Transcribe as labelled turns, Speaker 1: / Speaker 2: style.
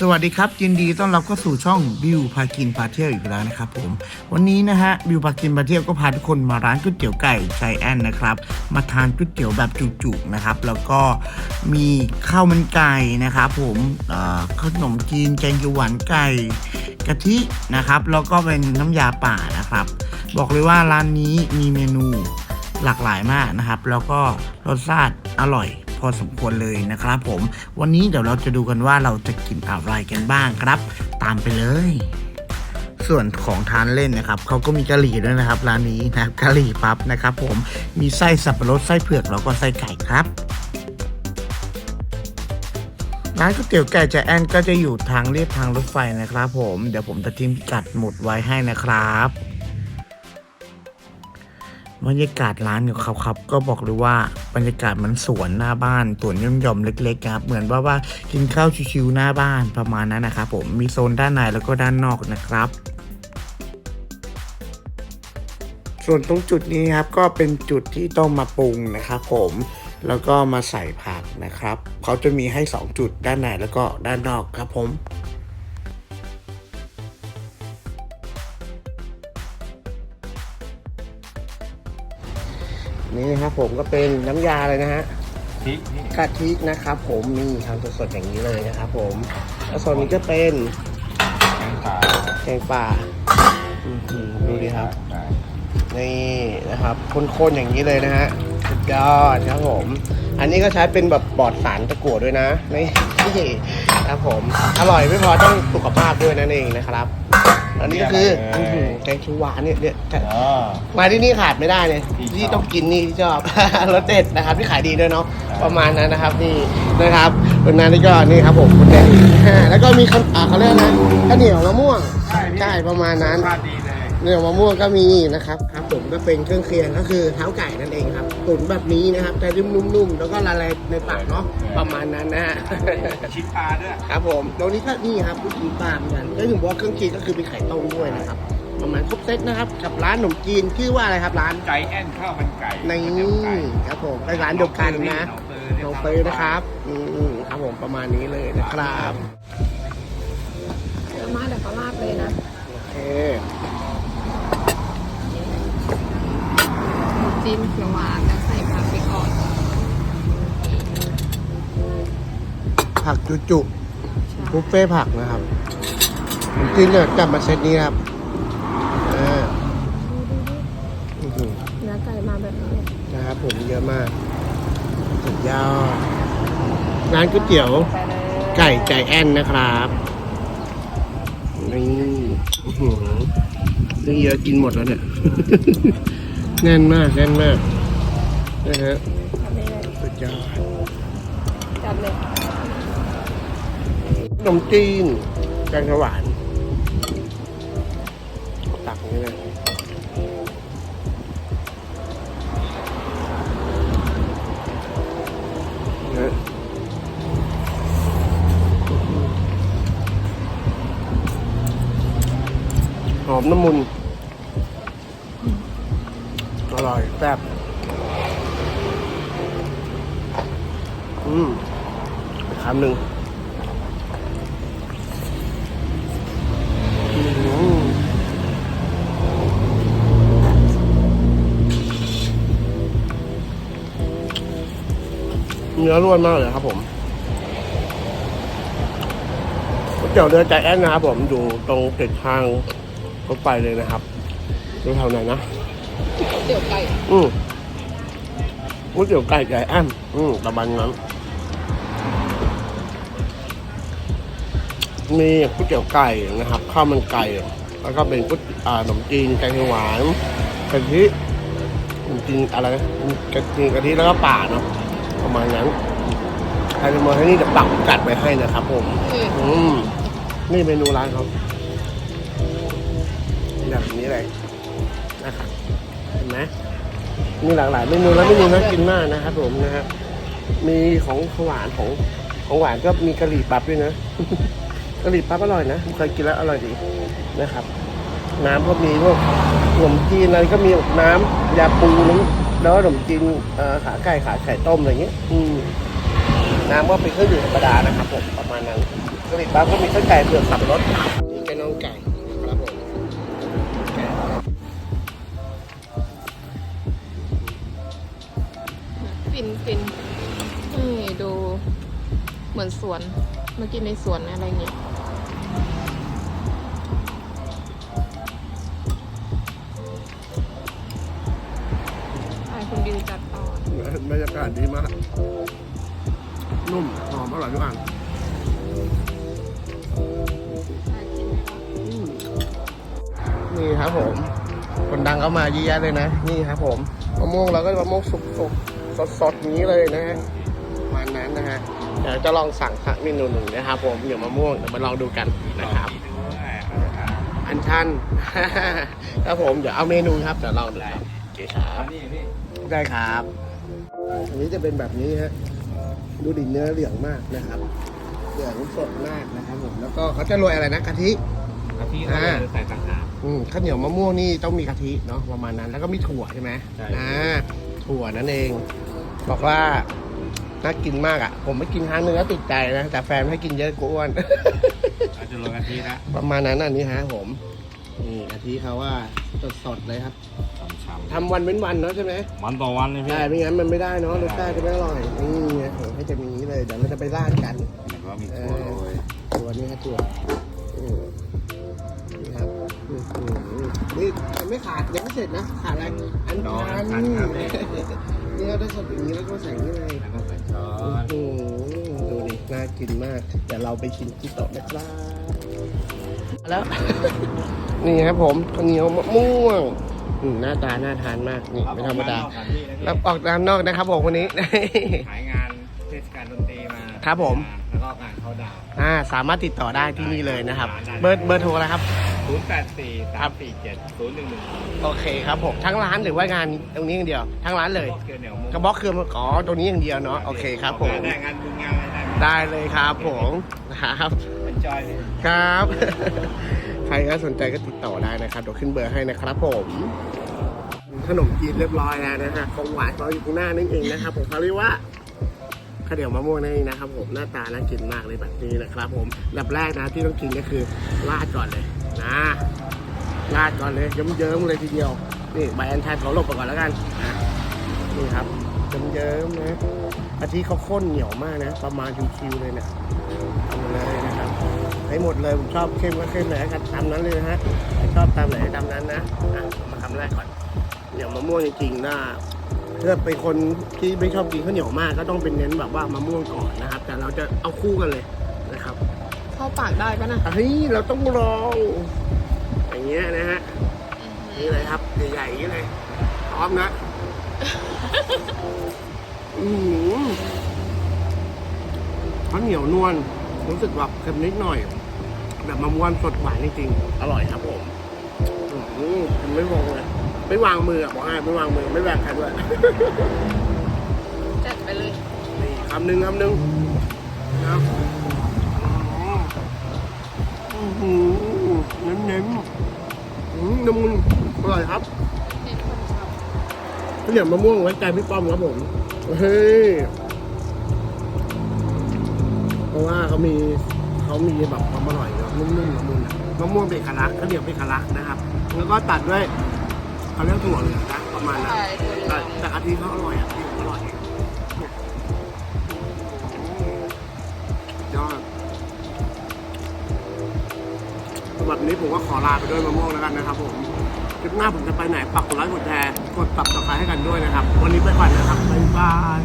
Speaker 1: สวัสดีครับยินดีต้อนรับเข้าสู่ช่องบิวพากินพาเที่ยวอีกแล้วนะครับผมวันนี้นะฮะบิวพากินพาเที่ยวก็พาทุกคนมาร้านก๋วยเตี๋ยวไก่ใจแอนนะครับมาทานก๋วยเตี๋ยวแบบจุกๆนะครับแล้วก็มีข้าวมันไก่นะครับผมขนมจีนแกงเขียวหวานไก่กะทินะครับแล้วก็เป็นน้ำยาป่านะครับบอกเลยว่าร้านนี้มีเมนูหลากหลายมากนะครับ แล้วก็รสชาติอร่อย อสมควรเลยนะครับผม วันนี้เดี๋ยวเราจะดูกันว่าเราจะกินอะไรกันบ้างครับ ตามไปเลยส่วนของทานเล่นนะครับเขาก็มีกะหรี่ด้วยนะครับร้านนี้นะกะหรี่ปั๊บนะครับผมมีไส้สับปะรดไส้เผือกแล้วก็ไส้ไก่ครับร้านก๋วยเตี๋ยวไก่ใจแอนก็จะอยู่ทางเรียบทางรถไฟนะครับ ผมเดี๋ยวผมจะทิ้งกัดหมุดไว้ให้นะครับ บรรยากาศร้านของเขาครับ ก็บอกเลยว่าบรรยากาศมันสวนหน้าบ้านสวนย่อมยอมๆเล็กๆครับ เหมือนว่าว่ากินข้าวชิวๆหน้าบ้านประมาณนั้นนะครับผมมีโซนด้านในแล้วก็ด้านนอกนะครับ ส่วนตรงจุดนี้ครับก็เป็นจุดที่ต้องมาปรุงนะครับผมแล้วก็มาใส่ผักนะครับ เขาจะมีให้ 2 จุดด้านในแล้วก็ด้านนอกครับผม นี่นะครับผมก็เป็นน้ำยาเลยนะฮะ
Speaker 2: พริกนี่
Speaker 1: กะทินะครับผมมีทำสดๆอย่างนี้เลยนะครับผมแล้วส่วนนี้ก็เป็น
Speaker 2: แกงป่า
Speaker 1: แกงป่าอื้อหือดูดิครับ
Speaker 2: ได้
Speaker 1: นี่นะครับข้นๆอย่างนี้เลยนะฮะสุดยอดครับผม อันนี้ก็ใช้เป็นแบบปลอดสารตะกั่วด้วยนะนี่ครับผม อร่อยไม่พอต้องสุขภาพด้วยนั่นเองนะครับ อันนี้ก็คืออื้อหือแกงเขียวหวานเนี่ยเนี่ย
Speaker 2: อ๋อ
Speaker 1: มาที่นี่ขาดไม่ได้เลย
Speaker 2: ที่ชอบ
Speaker 1: ที่ต้องกินนี่ที่ชอบ รสเด็ดนะครับที่ขายดีด้วยเนาะ
Speaker 2: ครับ
Speaker 1: ประมาณนั้นนะครับนี่นะครับวันนั้นนี่ก็นี่ครับผมคุณแดง แล้วก็มีข้าวอ่าเขาเรียกนะข้าวเหนียวมะม่วงใช่ประมาณนั้น
Speaker 2: รสชาติดีเลย
Speaker 1: เหนียวมะม่วงก็มีนะครับครับผมก็เป็นเครื่องเคียงก็คือเท้าไก่นั่นเองครับตุ๋นแบบนี้นะครับจะนุ่มๆแล้วก็ละลายในปากเนาะประมาณนั้นนะฮะ
Speaker 2: ชิ้นปลาด้วย
Speaker 1: ครับผมตรงนี้ก็นี่ครับลูกชิ้นปลาเหมือนกันก็ถึงบอกว่าเครื่องเคียงก็คือเป็นไข่ต้มด้วยนะครับประมาณครบเซตนะครับกับร้านขนมจีนชื่อว่าอะไรครับร้าน
Speaker 2: ใจแอนข้าวมันไก่
Speaker 1: ใน
Speaker 2: ก๋วยเตี๋ยวไก่
Speaker 1: ครับผมเป็นร้านเดียวกันนะ
Speaker 2: ห
Speaker 1: น้
Speaker 2: อ
Speaker 1: อง
Speaker 2: ง
Speaker 1: เฟ
Speaker 2: เฟ
Speaker 1: ย
Speaker 2: ย
Speaker 1: นะครับอืมครับผมประมาณนี้เลยนะครับ
Speaker 3: เยอะมากเดี๋ยวเขาลาดเลยนะ
Speaker 1: โอเค
Speaker 3: จิ้มเขียวหวานแล้วใส่ผักไปก่อน
Speaker 1: ผักจุจุบุฟเฟ่ต์ผักนะครับขนมจีนเนี่ยจับมาเซตนี้ครับอ่าอื้อหือ
Speaker 3: เนื้อไก่มาแบบนี้เลย
Speaker 1: นะครับผมเยอะมากสุดยอดร้านก๋วยเตี๋ยว
Speaker 3: ไปเลย
Speaker 1: ไก่ใจแอนนะครับนี่อื้อหือนี่เยอะกินหมดแล้วเนี่ย แน่นมากแน่นมากนะฮะ
Speaker 3: จัดเลย
Speaker 1: สุดยอด
Speaker 3: จัดเลย
Speaker 1: ขนมจีนแกงเขียวหวานตักนี้เลยนะฮะหอมน้ำมุนอ ร่อยแซ่บอืมอีกคำหนึ่งอืมเนื้อร่วนมากเลยครับผมก๋วยเตี๋ยวเรือใจแอนนะครับผมอยู่ตรงติดทางรถไฟเลยนะครับดูแถวไหนนะ
Speaker 3: เตี๋ยวไก่
Speaker 1: อืมก๋วยเตี๋ยวไก่ใจแอนอืมประมาณนั้น มีก๋วยเตี๋ยวไก่นะครับ ข้าวมันไก่ แล้วก็เป็นก๋วยอ่าขนมจีนแกงเขียวหวานกะทิขนมจีนอะไรนะกะทิกะทิแล้วก็ป่าเนาะประมาณนั้นใครจะมาที่นี่จะปักกัดไปให้นะครับผม อืมนี่เมนูร้านเขาแบบนี้เลยนะครับ เห็นไหมมีหลากหลายเมนูแล้วเมนูน่ากินมากนะครับผมนะครับมีของหวานของของหวานก็มีกะหรี่ปั๊บด้วยนะกะหรี่ปั๊บอร่อยนะเคยกินแล้วอร่อยดีนะครับ น้ำก็มีพวกขนมจีนอะไรก็มีน้ำยาปูน้ำแล้วขนมจีนขาไก่ขาไข่ต้มอะไรเงี้ยอืมน้ำก็เป็นเครื่องดื่มธรรมดานะครับผมประมาณนั้นกะหรี่ปั๊บก็มีเส้นไก่เผือกสับรด
Speaker 3: ฟินฟินนี่ดูเหมือนสวนมากินในสวนอะไรเงี้ยใช่คุณดิวจัดต่อบ
Speaker 1: รรยากาศดีมาก นุ่มหอมอร่อยทุกอัน
Speaker 3: ใช่กินไหมล่ะ
Speaker 1: นี่ครับผม คนดังเข้ามาเยอะแยะเลยนะ นี่ครับผมมะม่วงเราก็มะม่วงสุกสุก สดสดๆนี้เลยนะฮะประมาณนั้นนะฮะเดี๋ยวจะลองสั่งสักเมนูหนึ่งนะครับผมเดี๋ยวมะม่วงเดี๋ยวมาลองดูกันนะครับ อันชันครับผมเดี๋ยวเอาเมนูครับเดี๋ยวลองดูครับโอเคครับ
Speaker 2: นี่นี่
Speaker 1: ได้ครับ อันนี้จะเป็นแบบนี้ฮะดูดิเนื้อเหลืองมากนะครับเหลืองสดมากนะครับผมแล้วก็เขาจะโรยอะไรนะกะทิ
Speaker 2: กะทิเราจะใส่ต่างหาก
Speaker 1: อืมข้าวเหนียวมะม่วงนี่ต้องมีกะทิเนาะประมาณนั้น แล้วก็มีถั่วใช่ไหม
Speaker 2: ใช่
Speaker 1: อ่าถั่วนั่นเอง บอกว่าน่ากินมากอะ ผมไม่กินครั้งหนึงก็ติดใจนะ แต่แฟนไม่ให้กินเยอะกลัวอ้วน
Speaker 2: เราจะโรยกะทินะ
Speaker 1: ประมาณนั้นอันนี้ฮะผมนี่กะทิเขาว่าสดๆเลยครับ
Speaker 2: ฉ่ำ
Speaker 1: ทำวันเว้นวันเนาะใช่ไหม
Speaker 2: ๆวันต่อวันเลยพี่
Speaker 1: ใช่ไม่งั้นมันไม่ได้เนาะรสชาติจะไม่อร่อยนี่ไงผมให้จะมีนี้เลยเดี๋ยวเราจะไปราดกัน
Speaker 2: แล้วก็มีถั่วโรย
Speaker 1: ตัวนี้ครับตัวอืมนี่ครับอืมอืมอืมนี่ยังไม่ขาดยังไม่เสร็จนะ ขาดอะไรอัน
Speaker 2: น้อง
Speaker 1: ชัน
Speaker 2: ทานครับนี่
Speaker 1: นี่เราได้สดอย่างนี้แล้วก็ใส่นี่เลย
Speaker 2: แล้วก็ใส่ช้อน
Speaker 1: โอ้โหดูดิน่ากินมาก แต่เราไปชิมที่โต๊ะนะครับแล้ว นี่ครับผมข้าวเหนียวมะม่วงอืมหน้าตาน่าทานมากนี่ไม่ธรรมดารับออกด้านนอกนะครับผมวันนี้
Speaker 2: ขายงานเทศกาลดนตรีมา
Speaker 1: ครับผม
Speaker 2: แล้วก็งานเขาดาว
Speaker 1: อ่าสามารถติดต่อได้ที่นี่เลยนะครับ เบอร์เบอร์โทรแล้วครับ
Speaker 2: ศูนย์แปดสี่สามสี่เจ็ดศูนย์หนึ่งหนึ่ง
Speaker 1: โอเคครับผมทั้งร้านหรือว่างานตรงนี้อย่างเดียว ทั้งร้านเลย
Speaker 2: เกลือเหนียวมุก
Speaker 1: กระบอกคืออ๋อตรงนี้อย่างเดียวเนาะโอเคครับผม
Speaker 2: ได้งานบุญงานอะไรได้
Speaker 1: ได้เลยครับผมครับ
Speaker 2: เป็นจอยเลย
Speaker 1: ครับ ใครก็สนใจก็ติดต่อได้นะครับเดี๋ยวขึ้นเบอร์ให้นะครับผม ขนมจีนเรียบร้อยแล้วนะฮะของหวานเราอยู่ข้างหน้านั่นเองนะครับผมเขาเรียกว่าข้าวเหนียวมะม่วงนั่นเองนะครับผมหน้าตาน่ากินมากเลยแบบนี้นะครับผมอันดับแรกนะที่ต้องกินก็คือราดก่อนเลย นะราดก่อนเลยเยิ้มๆเลยทีเดียว นี่ใบอัญชันขอหลบไปก่อนแล้วกันนี่ครับเยิ้มๆนะกะทิเขาข้นเหนียวมากนะ ประมาณคิวๆเลยเนี่ยเอาเลยนะครับให้หมดเลยผมชอบเข้มก็เข้มไหนกันตามนั้นเลยนะฮะชอบตามไหนตามนั้นนะมาคำแรกก่อนเหนียวมะม่วงจริงๆนะถ้าเป็นคนที่ไม่ชอบกินข้าวเหนียวมากก็ต้องเป็นเน้นแบบว่ามะม่วงก่อนนะครับ แต่เราจะเอาคู่กันเลยนะครับ
Speaker 3: เข้าปากได้ปะนะ
Speaker 1: เฮ้ยเราต้องลองอย่างเงี้ยนะฮะนี่เลยครับใหญ่ๆอย่างนี้เลยพร้อมนะอือหือข้าวเหนียวนวลรู้สึกแบบเค็มนิดหน่อย แบบมะม่วงสดหวานจริงๆอร่อยครับผมอือหือผมไม่วงเลยไม่วางมืออะบอกให้ไม่วางมือไม่แบ่งใครด้วย
Speaker 3: จัดไปเลย
Speaker 1: นี่คำหนึ่งคำหนึ่งนะครับอือหือ เน้นเน้นๆอืมน้ำมันอร่อยครับ
Speaker 3: เน้นคนชอบ
Speaker 1: ข้าวเหนียวมะม่วงไว้ใจพี่ป้อมครับผมเฮ้ยเพราะว่าเขามีเขามีแบบความอร่อยแบบนุ่มๆละมุนอะมะม่วงเป็นเอกลักษณ์ข้าวเหนียวเป็นเอกลักษณ์นะครับ แล้วก็ตัดด้วยเขาเรียกถั่วเหลืองนะประมาณนั้น
Speaker 3: ใช่ตัว
Speaker 1: แต่
Speaker 3: เลือก
Speaker 1: แต่กะทิเขาอร่อยอะ ผมก็ขอลาไปด้วยมะม่วงแล้วกันนะครับผมคลิปหน้าผมจะไปไหนปักกดไลค์กดแชร์กดตับต่อใครให้กันด้วยนะครับ วันนี้ไปก่อนนะครับบ๊ายบาย